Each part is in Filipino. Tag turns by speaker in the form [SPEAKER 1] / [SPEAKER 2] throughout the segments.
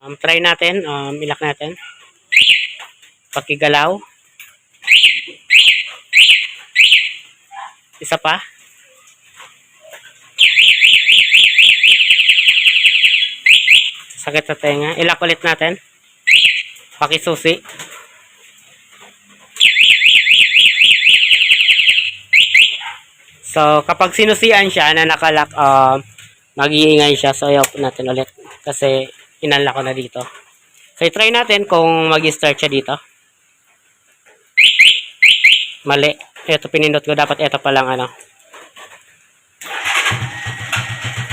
[SPEAKER 1] Um, try natin, um, ilak natin. Pakigalaw. Isa pa. Sakit sa tenga. Ilak ulit natin. Pakisusi. So, kapag sinusian siya na nakalak, um, mag-iingay siya. So, ayaw natin ulit. Kasi, inanla ko na dito. So, try natin kung mag-start siya dito. Mali. Ito, pinindot ko. Dapat ito pa lang, ano.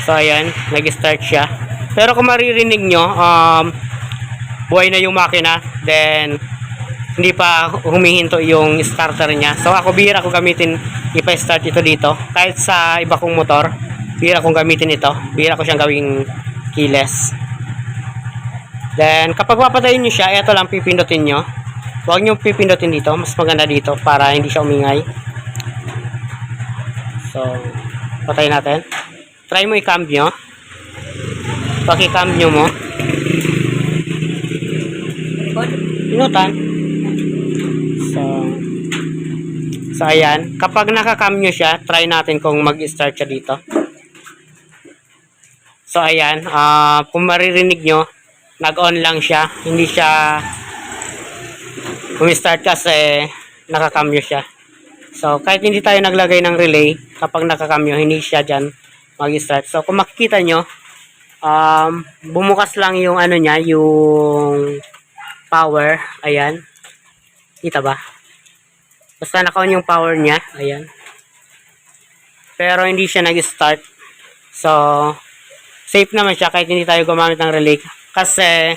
[SPEAKER 1] So, ayan. Nag-start siya. Pero kung maririnig nyo, um, buhay na yung makina. Then, hindi pa humihinto yung starter niya. So, ako bihira ko gamitin ipa-start ito dito. Kahit sa iba kong motor, bihira kong gamitin ito. Bihira ko siyang gawing keyless. Then, kapag papatayin nyo siya, ito lang pipindutin nyo. Huwag nyo pipindutin dito. Mas maganda dito para hindi siya umingay. So, patayin natin. Try mo i-cambio. Paki-cambio mo. Pinutan. So, so ayan. Kapag nakakamyo siya, try natin kung mag-start siya dito. So, ayan. ah kung maririnig nyo, nag-on lang siya. Hindi siya umi-start kasi nakakamyo siya. So, kahit hindi tayo naglagay ng relay, kapag nakakamyo, hindi siya dyan mag-start. So, kung makikita nyo, um, bumukas lang yung ano niya, yung power. Ayan. Kita ba? Basta naka-on yung power niya. Ayan. Pero hindi siya nag-start. So, safe naman siya kahit hindi tayo gumamit ng relay. Kasi,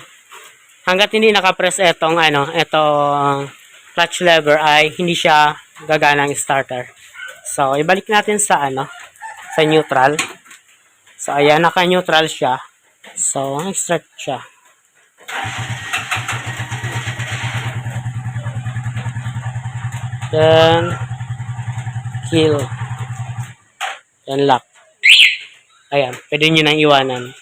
[SPEAKER 1] hanggat hindi nakapress etong ano, etong clutch lever ay hindi siya gagana ang starter. So, ibalik natin sa ano, sa neutral. So, ayan, naka-neutral siya. So, start siya. Then, kill. Then, lock. Ayan, pwede nyo nang iwanan.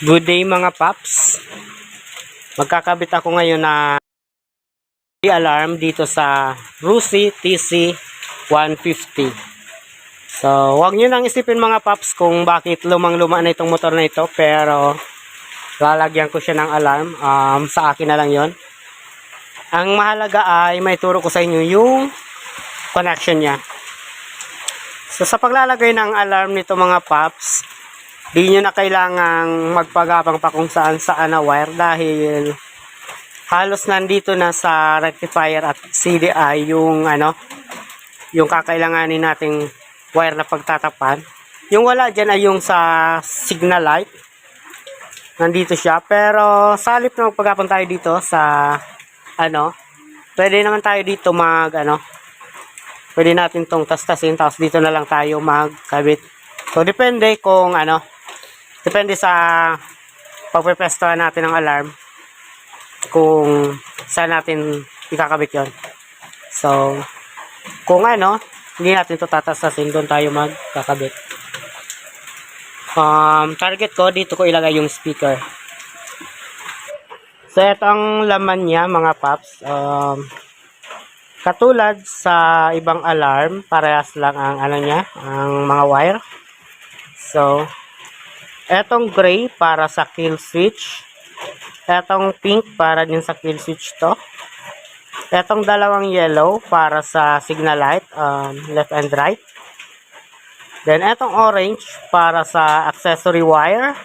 [SPEAKER 1] Good day mga paps. Magkakabit ako ngayon na alarm dito sa Rusi TC 150. So, wag nyo nang isipin mga paps kung bakit lumang-luma na itong motor na ito. Pero, lalagyan ko siya ng alarm. Um, sa akin na lang yon. Ang mahalaga ay may turo ko sa inyo yung connection niya. So, sa paglalagay ng alarm nito mga paps, di nyo na kailangang magpagapang pa kung saan saan na wire dahil halos nandito na sa rectifier at CDI yung ano yung kakailanganin nating wire na pagtatapan. Yung wala dyan ay yung sa signal light. Nandito siya. Pero sa halip na magpagapang tayo dito sa ano pwede naman tayo dito mag ano pwede natin tong tas-tasin tapos dito na lang tayo magkabit. So depende kung ano Depende sa pagpepestuhan natin ng alarm kung saan natin ikakabit yon. So, kung ano, hindi natin ito tatasasin, doon tayo magkakabit. Um, target ko, dito ko ilagay yung speaker. So, ito ang laman niya, mga paps. Um, katulad sa ibang alarm, parehas lang ang ano niya, ang mga wire. So, Etong gray para sa kill switch. Etong pink para din sa kill switch to. Etong dalawang yellow para sa signal light, um, left and right. Then etong orange para sa accessory wire.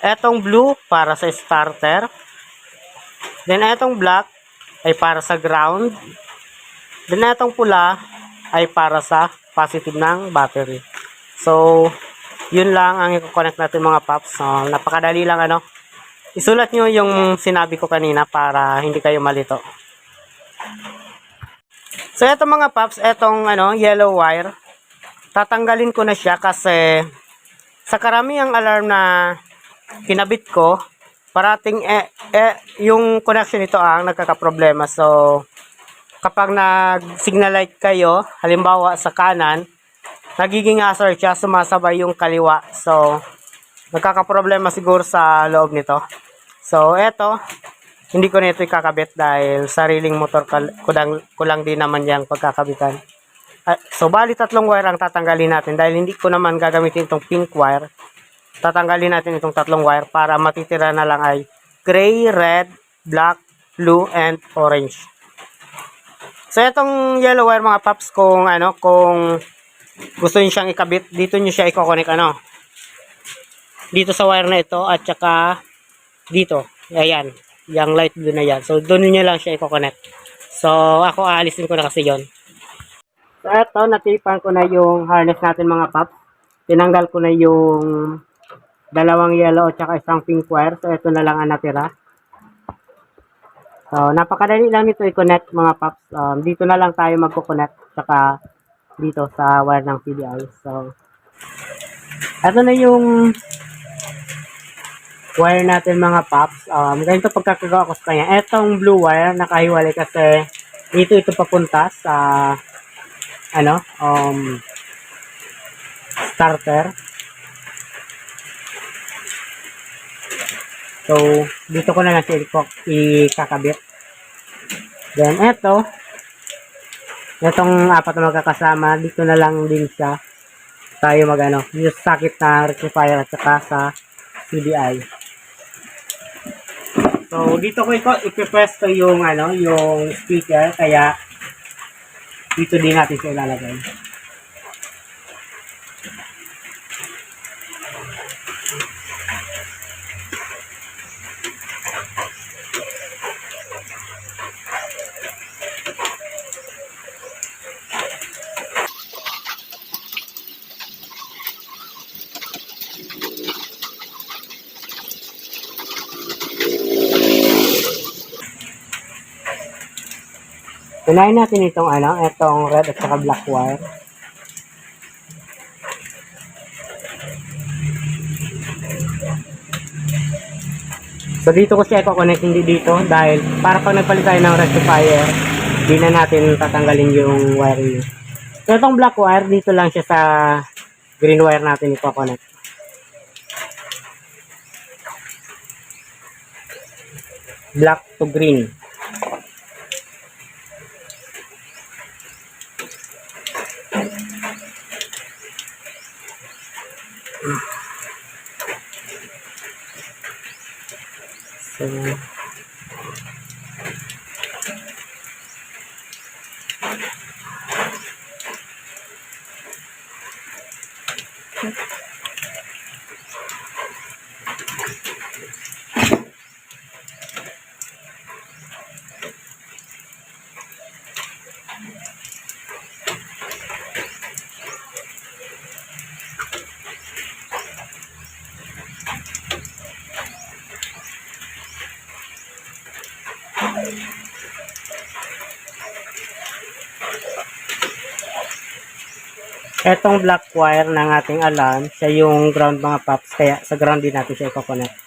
[SPEAKER 1] Etong blue para sa starter. Then etong black ay para sa ground. Then etong pula ay para sa positive ng battery. So, yun lang ang i-connect natin mga paps. So, napakadali lang ano. Isulat nyo yung sinabi ko kanina para hindi kayo malito. So, eto mga paps, etong ano, yellow wire. tatanggalin ko na siya kasi sa karamihang alarm na kinabit ko, parating eh, eh, yung connection nito ang nagkakaproblema. So, kapag nag-signal light kayo, halimbawa sa kanan, nagiging hazard siya, sumasabay yung kaliwa. So, nagkakaproblema siguro sa loob nito. So, eto, hindi ko na ito ikakabit dahil sariling motor kulang, kulang din naman yung pagkakabitan. Ah, so, bali tatlong wire ang tatanggalin natin dahil hindi ko naman gagamitin itong pink wire. Tatanggalin natin itong tatlong wire para matitira na lang ay gray, red, black, blue, and orange. So, itong yellow wire mga paps, kung ano, kung gusto niyo siyang ikabit, dito niyo siya i-connect ano. Dito sa wire na ito at saka dito. Ayan, yung light blue na yan. So, doon niyo lang siya i-connect. So, ako aalisin ko na kasi yon. So, eto, natipan ko na yung harness natin mga paps. Tinanggal ko na yung dalawang yellow at saka isang pink wire. So, ito na lang ang natira. So, napakadali lang nito i-connect mga paps. Um, dito na lang tayo magko-connect saka dito sa wire ng PDI. So, ito na yung wire natin mga paps. Um, ganito pagkakagawa ko sa kanya. Etong blue wire, nakahiwalay kasi dito ito papunta sa ano, um, starter. So, dito ko na lang siya i- ikakabit. Then, eto, itong apat na magkakasama, dito na lang din siya tayo mag ano, yung sakit na rectifier at saka sa CDI. So, dito ko ko yung ano, yung speaker, kaya dito din natin siya ilalagay. Unahin natin itong ano, itong red at saka black wire. So dito ko siya i-connect hindi dito dahil para pag nagpalit tayo ng rectifier, di na natin tatanggalin yung wiring. So itong black wire, dito lang siya sa green wire natin i-connect. Black to green. So, Etong black wire ng ating alarm, siya yung ground mga paps, kaya sa ground din natin siya i-connect.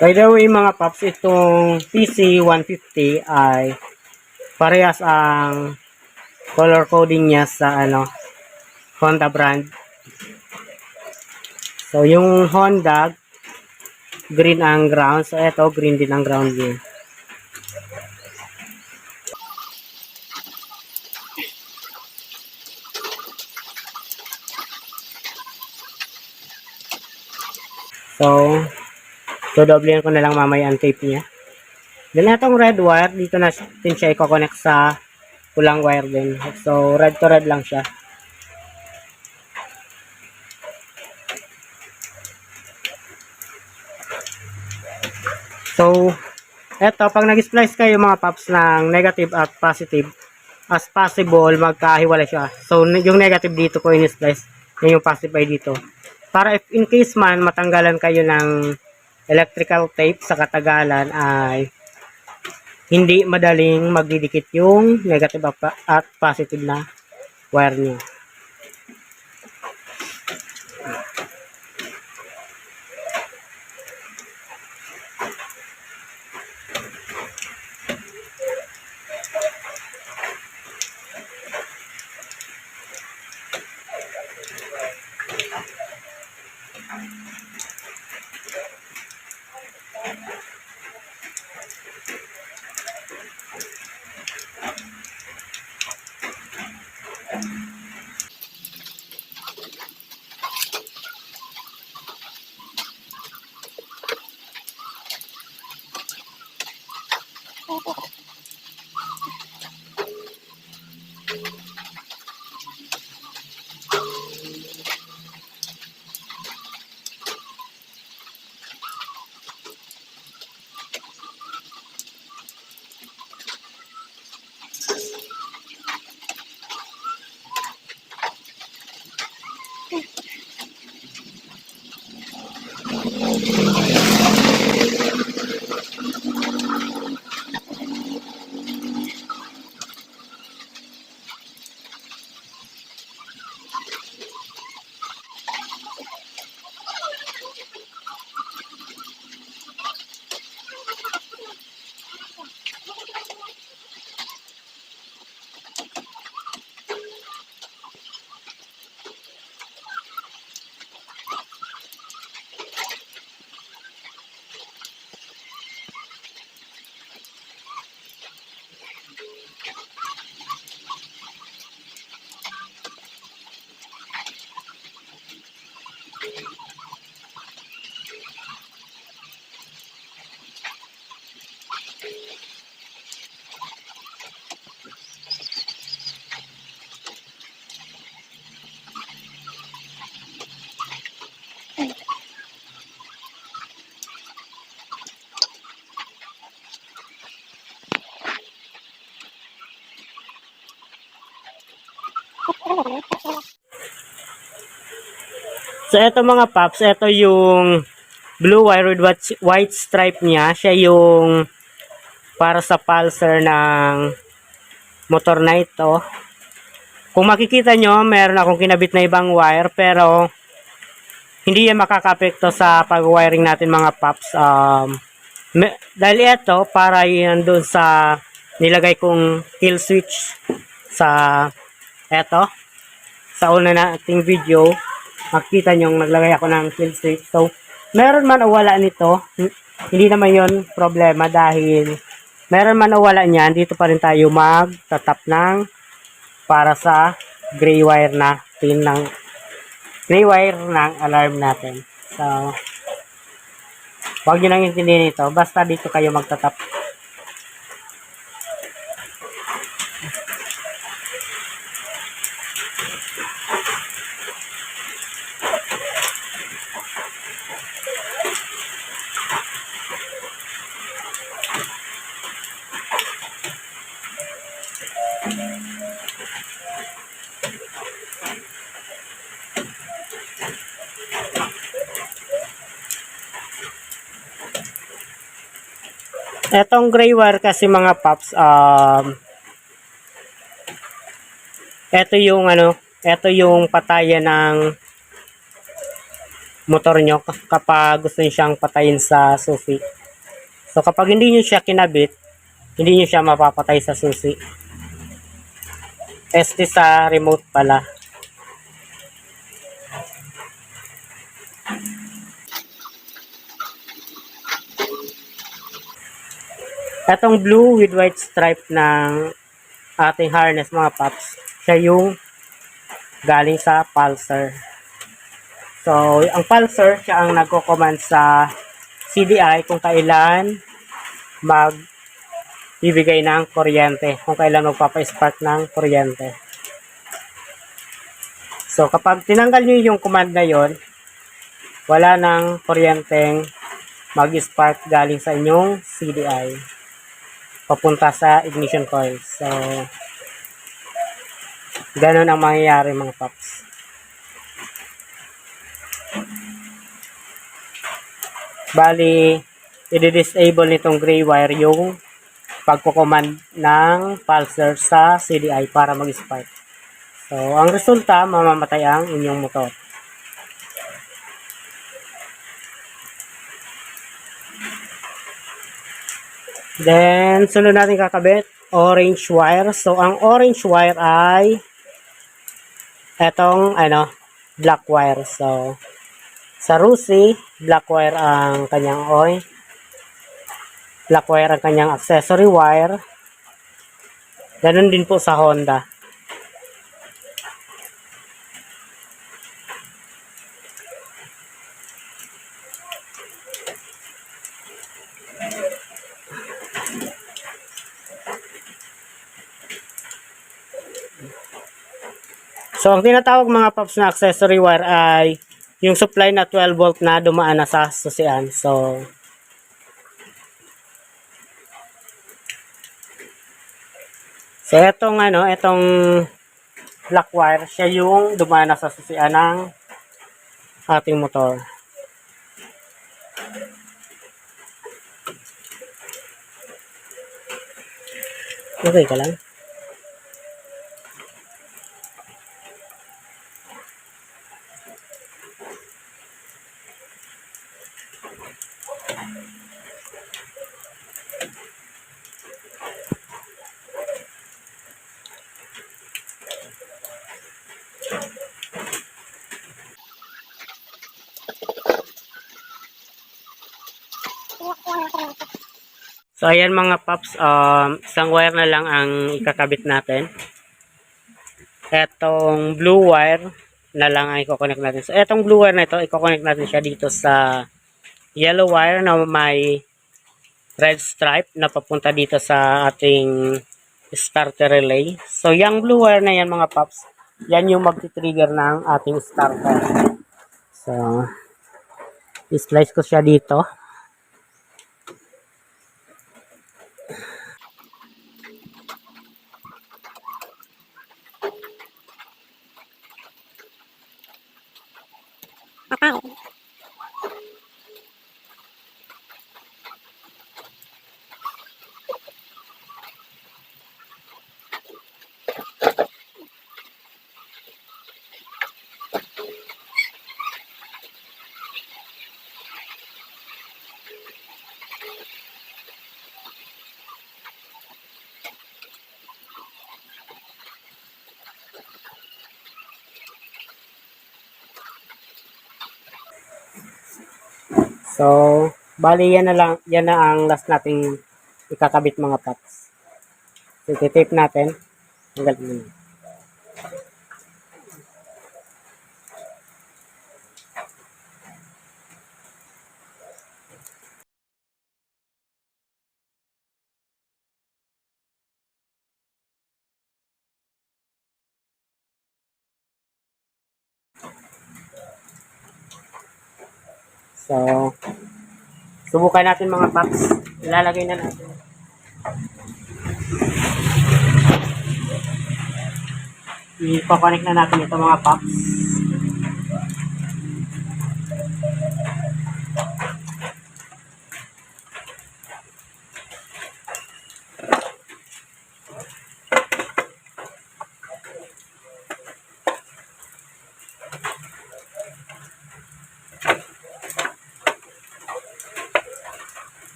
[SPEAKER 1] By the way mga paps, itong PC150 ay parehas ang color coding niya sa ano Honda brand. So yung Honda green ang ground. So, eto, green din ang ground niya. So, doblehan ko na lang mamaya ang tape niya. Then, etong red wire, dito na din siya i-connect sa pulang wire din. So, red to red lang siya. So, eto, pag nag-splice kayo mga paps ng negative at positive, as possible, magkahiwalay siya. So, yung negative dito ko in-splice, yan yung positive ay dito. Para if in case man, matanggalan kayo ng electrical tape sa katagalan ay hindi madaling magdidikit yung negative at- at positive na wire nyo. So, eto mga paps, eto yung blue wire with white, stripe niya. Siya yung para sa pulsar ng motor na ito. Kung makikita nyo, meron akong kinabit na ibang wire, pero hindi yan makakapekto sa pag-wiring natin mga paps. Um, me- dahil ito, para yan doon sa nilagay kong kill switch sa eto sa una nating video, makita nyo naglagay ako ng kill switch. So, meron man o wala nito, hindi naman yon problema dahil meron man o wala niyan, dito pa rin tayo magtatap ng para sa gray wire na pin ng gray wire ng alarm natin. So, huwag nyo nang intindihin ito. Basta dito kayo magtatap. Etong gray wire kasi mga paps, um, eto yung ano, eto yung patayan ng motor nyo kapag gusto nyo siyang patayin sa susi. So kapag hindi nyo siya kinabit, hindi nyo siya mapapatay sa susi. ST sa remote pala. Etong blue with white stripe ng ating harness mga paps, siya yung galing sa pulsar. So, ang pulsar, siya ang nagko-command sa CDI kung kailan mag bibigay ng kuryente, kung kailan magpapa-spark ng kuryente. So, kapag tinanggal nyo yung command na yon, wala nang kuryenteng mag-spark galing sa inyong CDI papunta sa ignition coil. So, ganun ang mangyayari mga paps. Bali, i-disable nitong gray wire yung pagkukommand ng pulser sa CDI para mag-spark. So, ang resulta, mamamatay ang inyong motor. Then, sunod natin kakabit, orange wire. So, ang orange wire ay etong, ano, black wire. So, sa Rusi, black wire ang kanyang oil. Black wire ang kanyang accessory wire. Ganun din po sa Honda. So, ang tinatawag mga paps na accessory wire ay yung supply na 12 volt na dumaan na sa susian. So, So, etong ano, etong black wire, siya yung dumaan na sa susian ng ating motor. Okay ka lang? So, ayan mga paps, um, isang wire na lang ang ikakabit natin. Etong blue wire na lang ang i-connect natin. So, etong blue wire na ito, i-connect natin siya dito sa yellow wire na may red stripe na papunta dito sa ating starter relay. So, yung blue wire na yan mga paps, yan yung magti-trigger ng ating starter. So, i-slice ko siya dito. Wow. So, bali yan na lang, yan na ang last nating ikakabit mga paps. So, tape natin. Hanggang mo. So, subukan natin mga paps. Ilalagay na natin. I-connect na natin ito mga paps.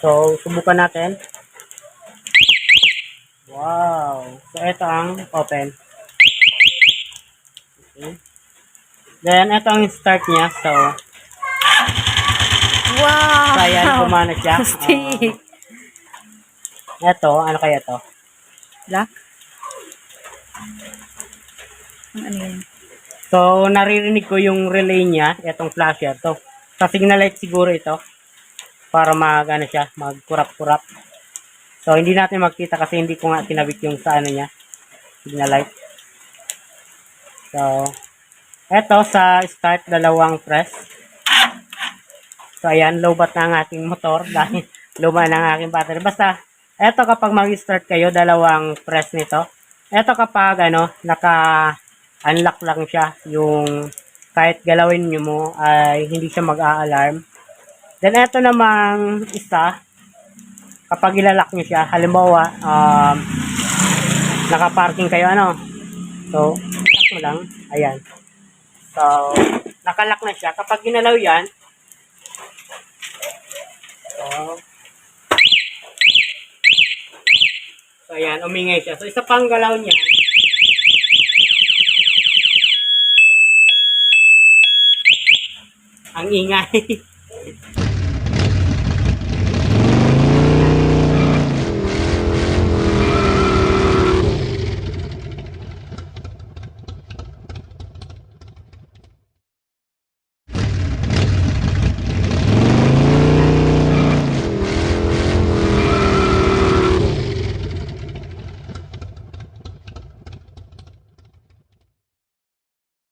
[SPEAKER 1] So, subukan natin. Wow! So, ito ang open. Okay. Then, ito ang start niya. So,
[SPEAKER 2] Wow!
[SPEAKER 1] so ayan, kumana siya.
[SPEAKER 2] Stick.
[SPEAKER 1] Ah, ito, ano kaya to?
[SPEAKER 2] Black? Ano yun?
[SPEAKER 1] So, naririnig ko yung relay niya, itong flasher. So, sa signal light siguro ito. Para mag ano siya, magkurap-kurap. So hindi natin magkita kasi hindi ko nga kinabit yung sa ano niya, signal light. So eto sa start dalawang press. So ayan, lobat na ang ating motor dahil luma na ang aking battery. Basta eto kapag mag-start kayo, dalawang press nito. Eto kapag ano, naka-unlock lang siya, yung kahit galawin nyo mo ay hindi siya mag-a-alarm. Then eto namang isa, kapag ilalak nyo siya, halimbawa, um, nakaparking kayo, ano, so, ilalak mo lang, ayan. So, nakalak na siya. Kapag ginalaw yan, so, so ayan, umingay siya. So, isa pang galaw niya, ang ingay.